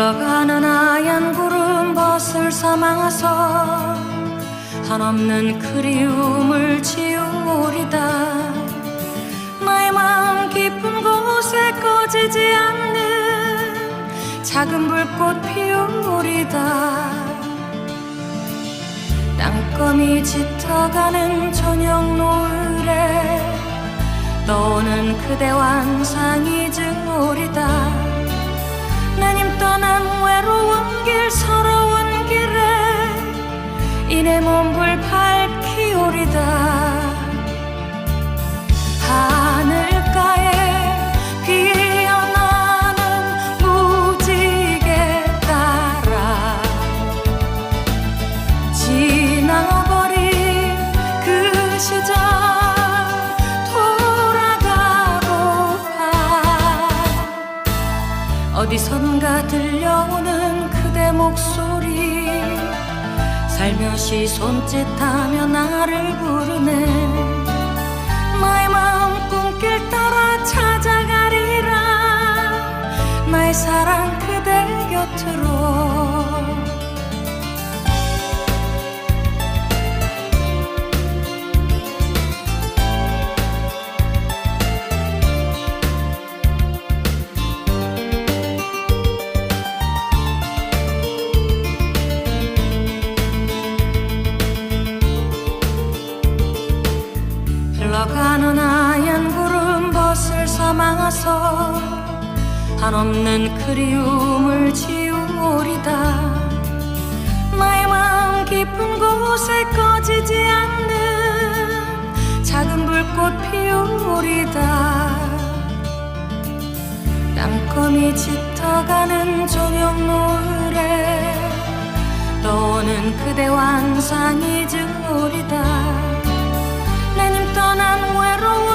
흘러가는 하얀 구름 벗을 삼아서 한없는 그리움을 지우리다. 나의 마음 깊은 곳에 꺼지지 않는 작은 불꽃 피우리다. 땅거미 짙어가는 저녁 노을에 떠오는 그대 환상이 증오리다 떠난 외로운 길 서러운 길에 이내 몸불 밝 한없는 그리움을 지우리다. 나의 마음 깊은 곳에 꺼지지 않는 작은 불꽃 피우리다. 땅거미 짙어가는 저녁 노을에 떠오는 그대 환상이 증오리다. 나님 떠난 외로운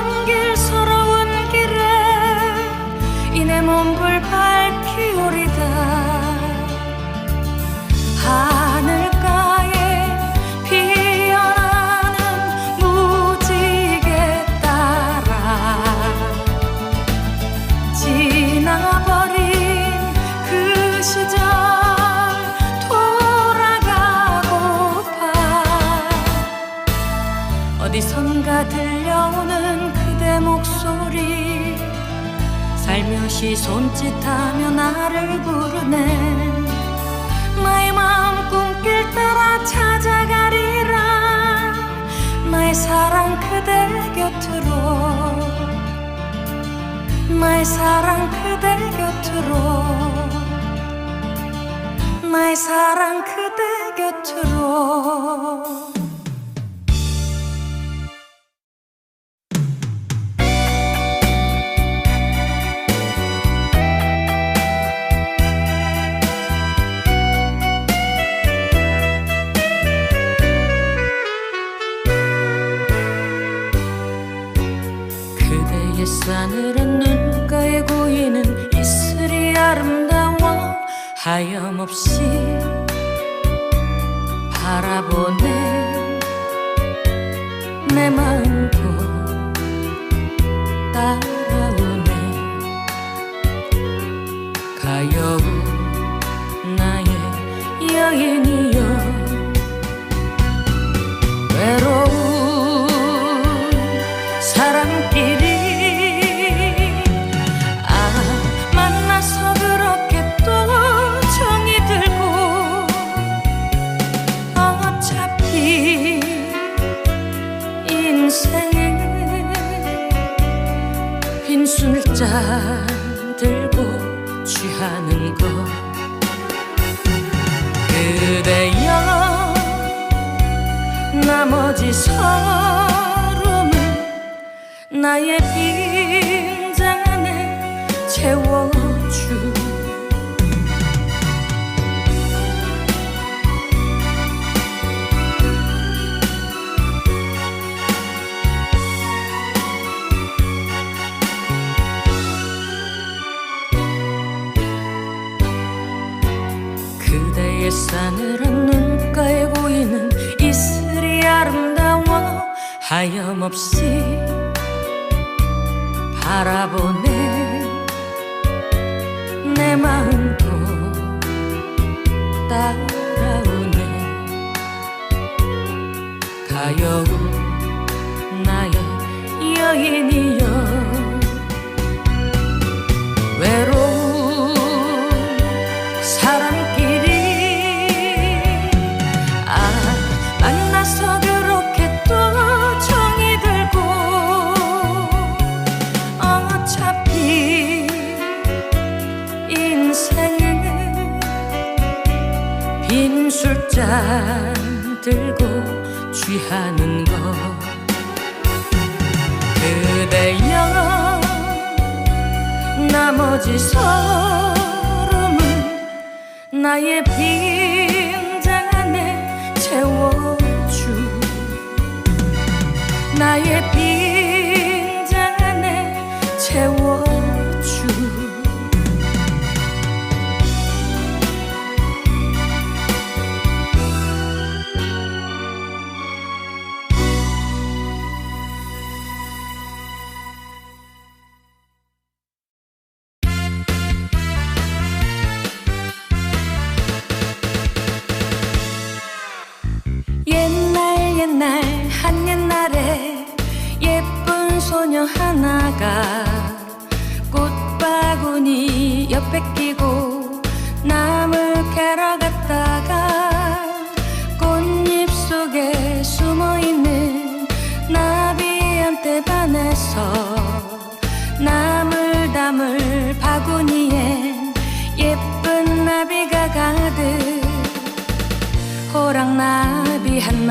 나 빈 술잔 들고 취하는 것. 그대여 나머지 서름은 나의 빈잔에 채워주 싸늘한 눈가에 보이는 이슬이 아름다워 하염없이 바라보네. 내 마음도 따라오네. 가여운 나의 여인이여. 짠 들고 취하는 것. 그대여 나머지 서름은 나의 빈장 안에 채워주. 나의 빈장 안에 채워주.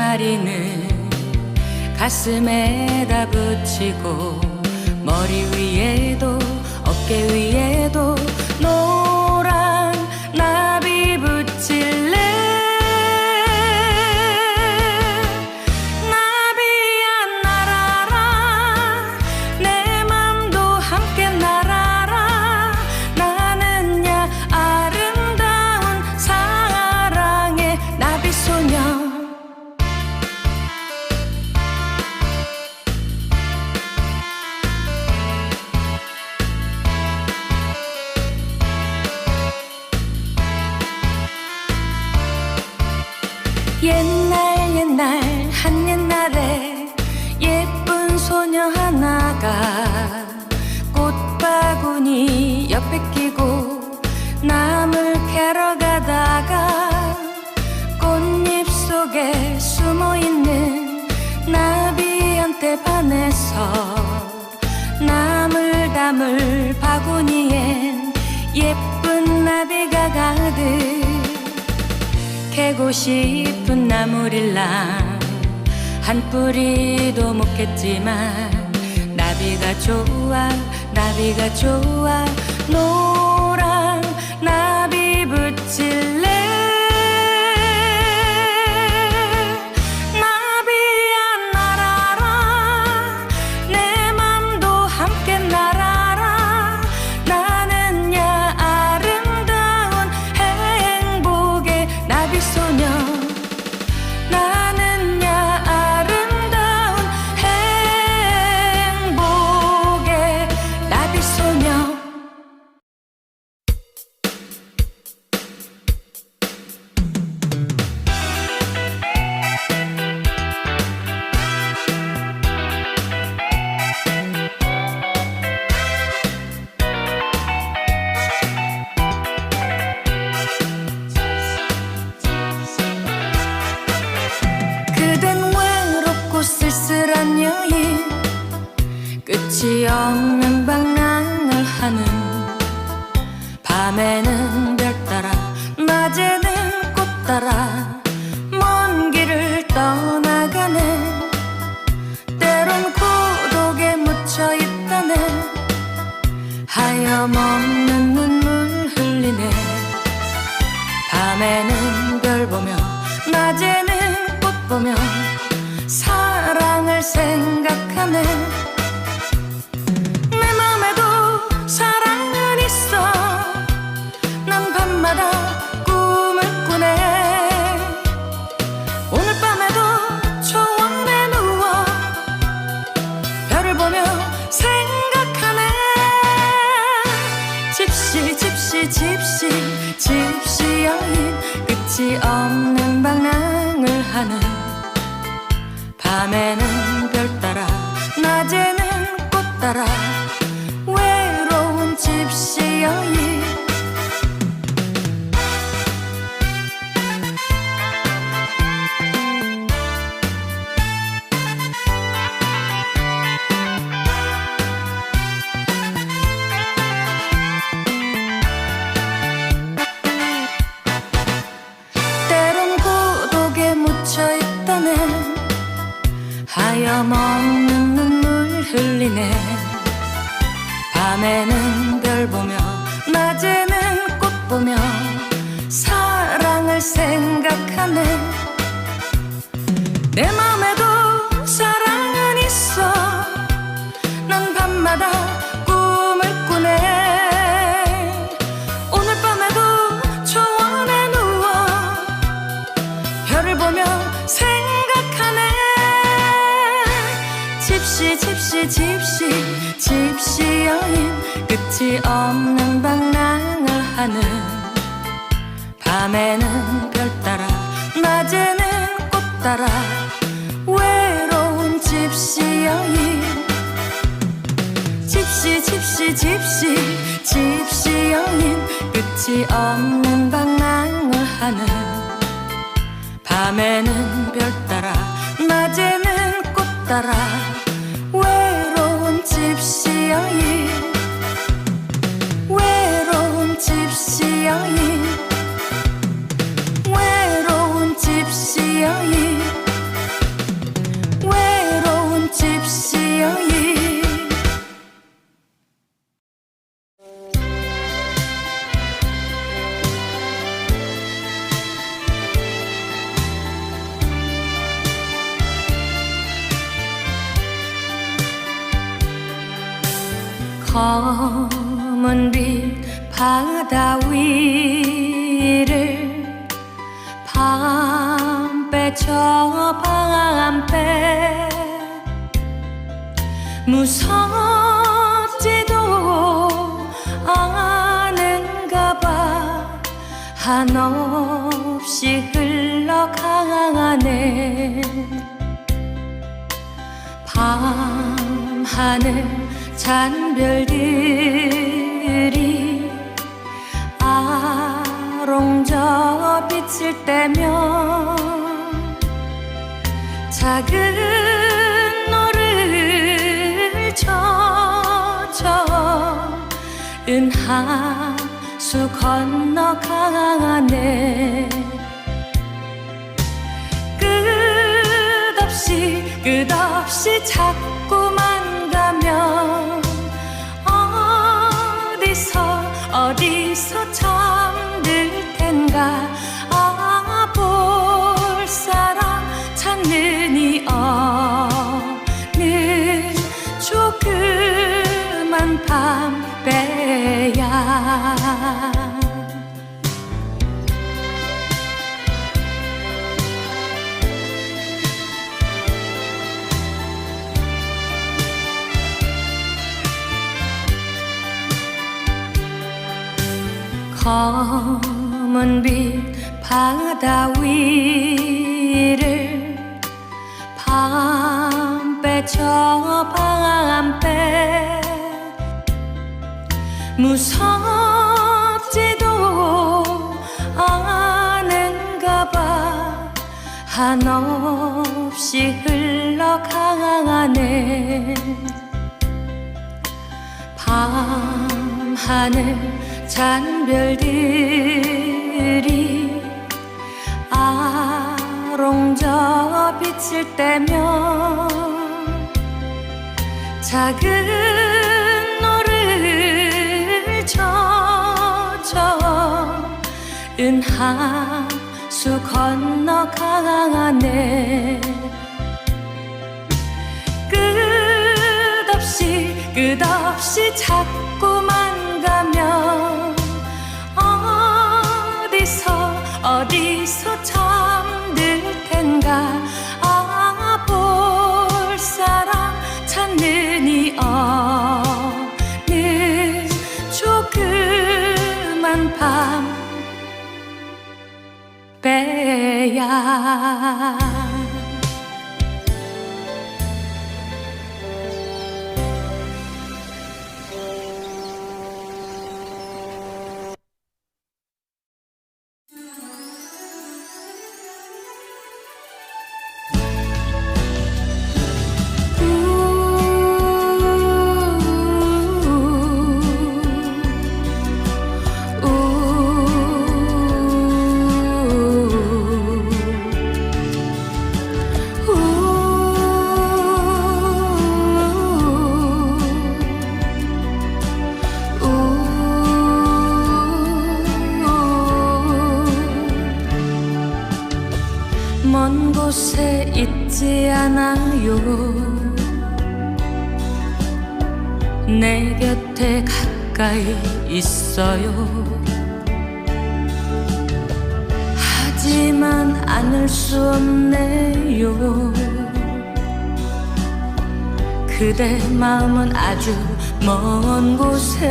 항아리는 가슴에다 붙이고 머리 위에도 어깨 위에도 놓 남을 캐러 가다가 꽃잎 속에 숨어 있는 나비한테 반해서 나물 담을 바구니엔 예쁜 나비가 가득 캐고 싶은 나물일랑 한 뿌리도 못 겠지만 나비가 좋아 나비가 좋아. 노 밤에는 별 보며 낮에는 꽃 보며 사랑을 생각하는 낮에는 따라 낮에는 꽃 따라 외로운 집시 여인. 집시 집시 집시 집시 여인. 끝이 없는 방랑을 하는 밤에는 별 따라 낮에는 꽃 따라 외로운 집시 여인. 외로운 집시 여인 집시 여인 외로운 집시 여인. 검은 빛 바다 위를 밤 배저 밤배 무섭지도 않은가 봐. 한없이 흘러가네. 밤하늘 잔별들이 아롱져 빛을 떼며 작은 노를 젖어 은하수 건너 가네. 끝없이 끝없이 자꾸만 가면 어디서 어디서 잠들 텐가 검은 빛 바다 위를 밤배 저 밤배 무섭지도 않은가 봐. 한없이 흘러가네. 밤하늘 잔별들이 아롱져 빛을 떼며 작은 노를 젖어 은하수 건너가네. 끝없이 끝없이 자꾸만 배 곳에 있지 않아요. 내 곁에 가까이 있어요. 하지만 않을 수 없네요. 그대 마음은 아주 먼 곳에.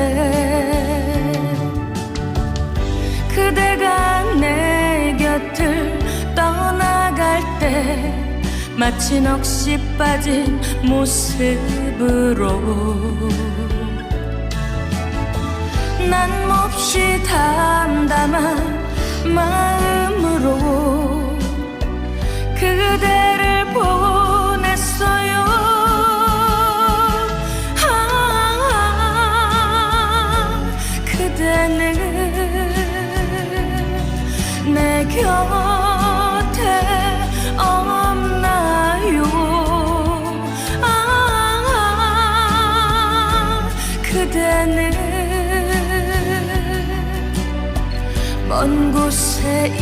그대가 내 나갈 때 마치 넋이 빠진 모습으로 난 몹시 담담한 마음으로 그대를 보냈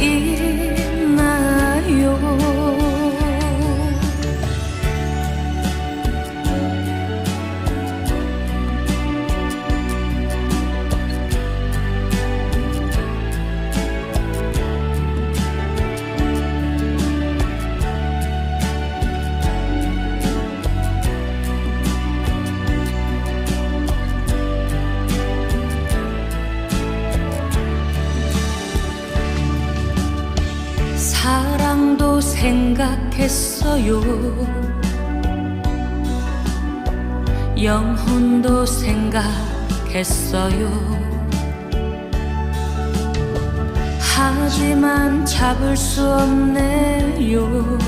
있나요 사랑도 생각했어요. 영혼도 생각했어요. 하지만 잡을 수 없네요.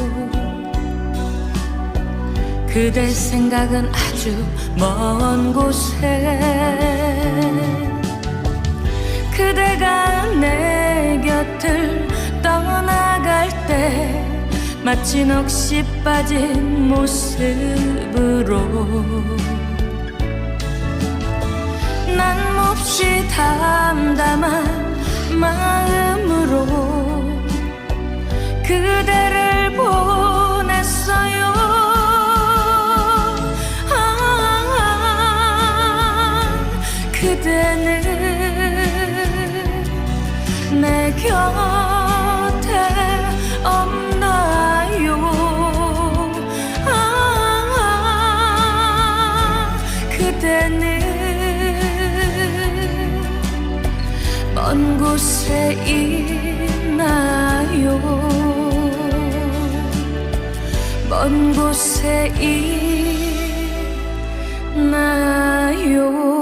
그대 생각은 아주 먼 곳에. 그대가 내 곁을 떠나갈 때 마치 넋이 빠진 모습으로 난 몹시 담담한 마음으로 그대를 보냈어요. 아, 그대는 내 곁 먼 곳에 있나요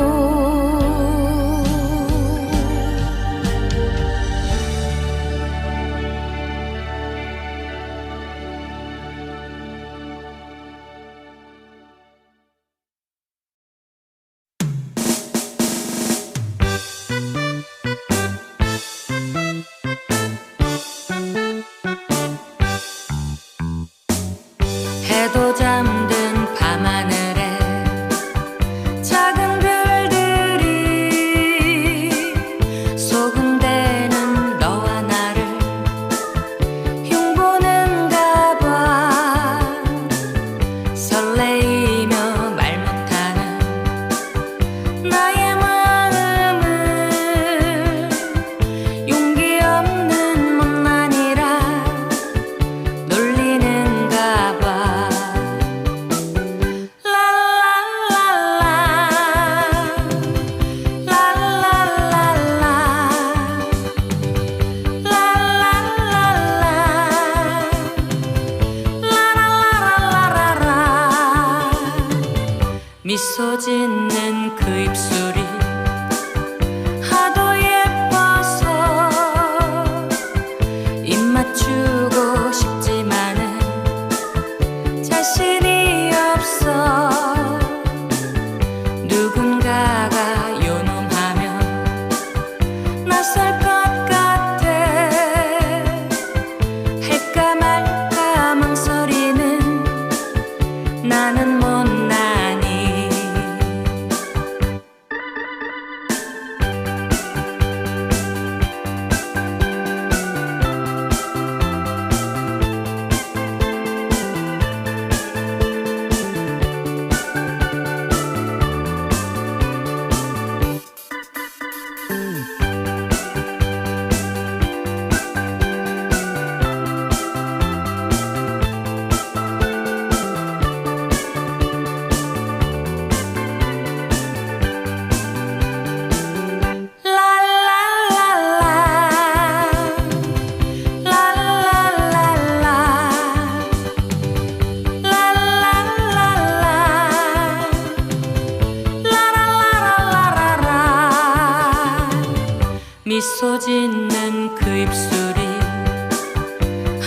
미소 짓는 그 입술이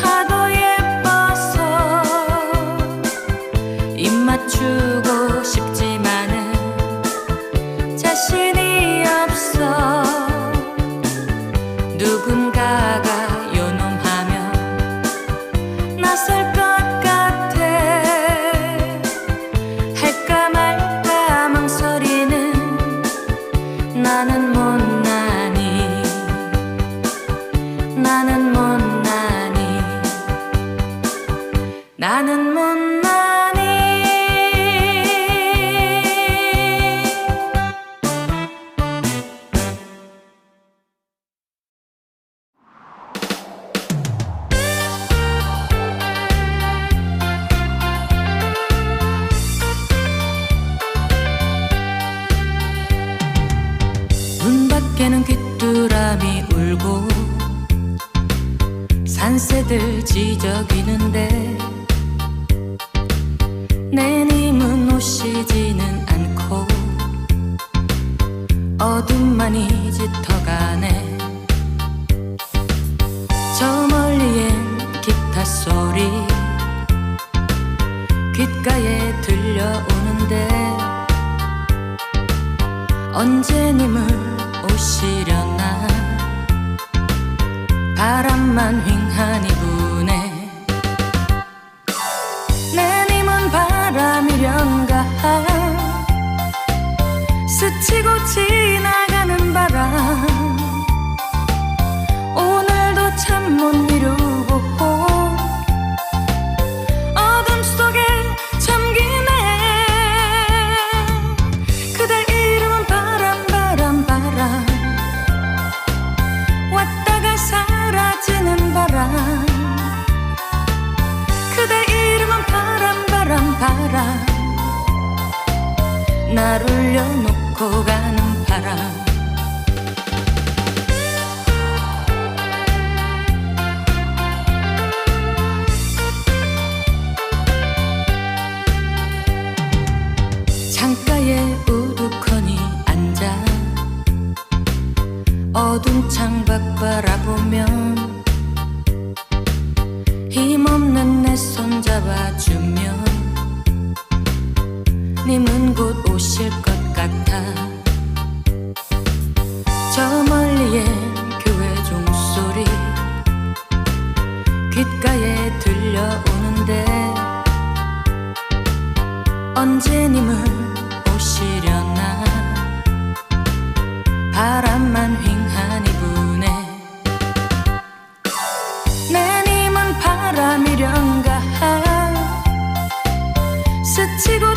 하도 예뻐서 입 맞추고 싶지만은 자신이 없어. 누군가가 요놈하면 낯설 것 같아. 할까 말까 망설이는 나는 못나 나는 못나니. 나는 못 귓가에 들려오는데 언제 님을 오시려나? 바람만 휑하니 부네 내 님은 바람이련가? 스치고 지나 돌려놓고 가.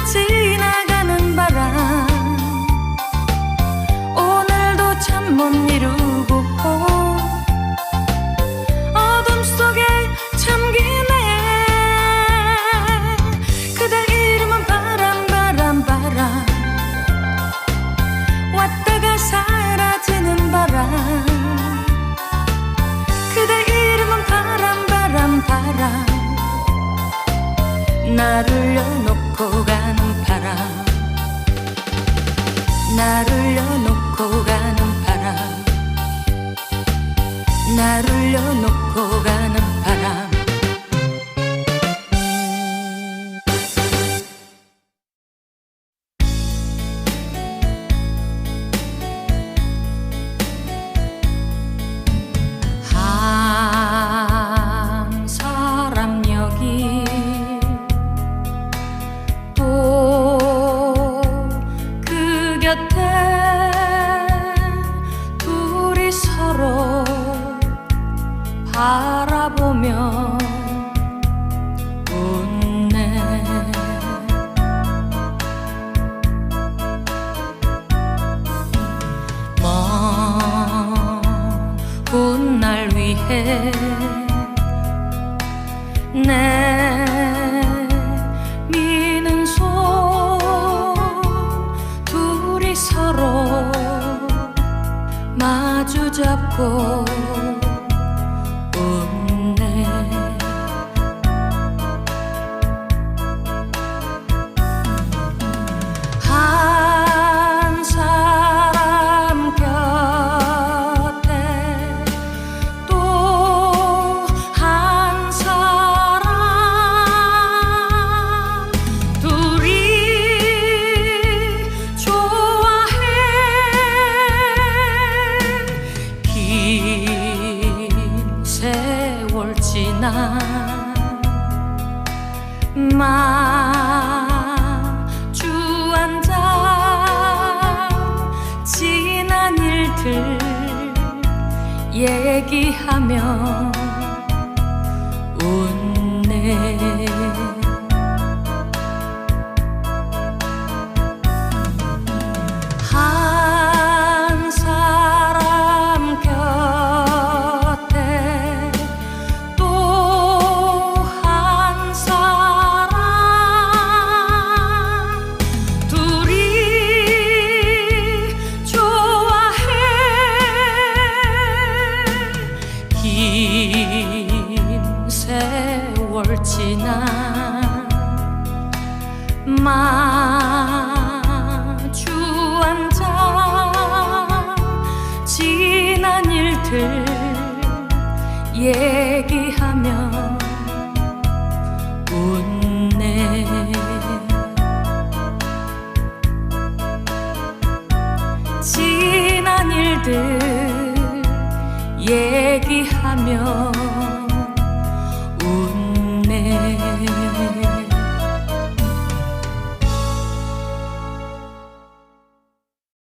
只